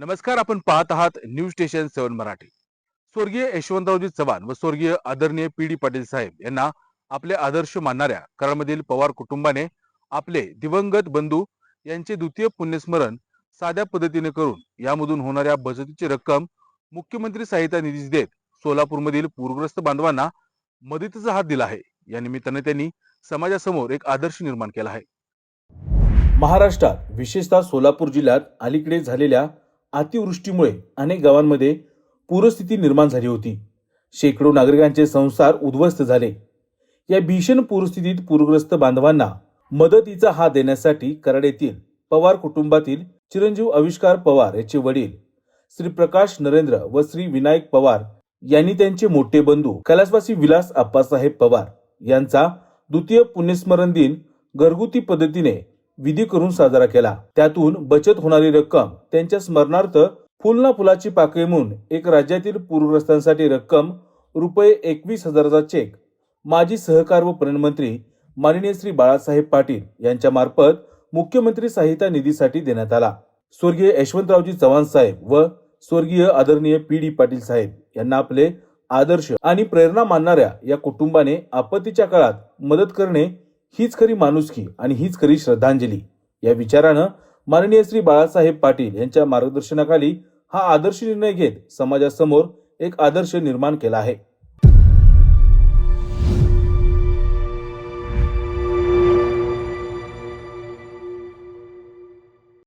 नमस्कार आपण पाहत आहात न्यूज स्टेशन सेवन मराठी. स्वर्गीय यशवंतरावजी चव्हाण व स्वर्गीय आदरणीय पी डी पाटील साहेब यांना आपले आदर्श मानणाऱ्या कराडमधील पवार कुटुंबाने आपले दिवंगत बंधू यांचे द्वितीय पुण्यस्मरण साध्या पद्धतीने करून यामधून होणाऱ्या बचतीची रक्कम मुख्यमंत्री सहायता निधीस देत सोलापूरमधील पूरग्रस्त बांधवांना मदतीचा हात दिला आहे. या निमित्ताने त्यांनी समाजासमोर एक आदर्श निर्माण केला आहे. महाराष्ट्रात विशेषतः सोलापूर जिल्ह्यात अलीकडे झालेल्या अतिवृष्टीमुळे अनेक गावांमध्ये पूरस्थिती निर्माण झाली होती. शेकडो नागरिकांचे संसार उद्ध्वस्त झाले. या भीषण पूरस्थितीत पूरग्रस्त बांधवांना मदतीचा हात देण्यासाठी कराड येथील पवार कुटुंबातील चिरंजीव आविष्कार पवार याचे वडील श्री प्रकाश नरेंद्र व श्री विनायक पवार यांनी त्यांचे मोठे बंधू कैलासवासी विलास आप्पासाहेब पवार यांचा द्वितीय पुण्यस्मरण दिन घरगुती पद्धतीने विधी करून साजरा केला. त्यातून बचत होणारी रक्कम त्यांच्या स्मरणार्थ फुल ना फुलाची पाकळी म्हणून एक राज्यातील पूरग्रस्तांसाठी रक्कम रुपये एकवीस हजाराचा चेक. माजी सहकार व मंत्री माननीय श्री बाळासाहेब पाटील यांच्या मार्फत मुख्यमंत्री सहायता निधीसाठी देण्यात आला. स्वर्गीय यशवंतरावजी चव्हाण साहेब व स्वर्गीय आदरणीय पी डी पाटील साहेब यांना आपले आदर्श आणि प्रेरणा मानणाऱ्या या कुटुंबाने आपत्तीच्या काळात मदत करणे हीच खरी माणुसकी आणि हीच खरी श्रद्धांजली. या विचारानं माननीय श्री बाळासाहेब पाटील यांच्या मार्गदर्शनाखाली हा आदर्श निर्णय घेत समाजासमोर एक आदर्श निर्माण केला आहे.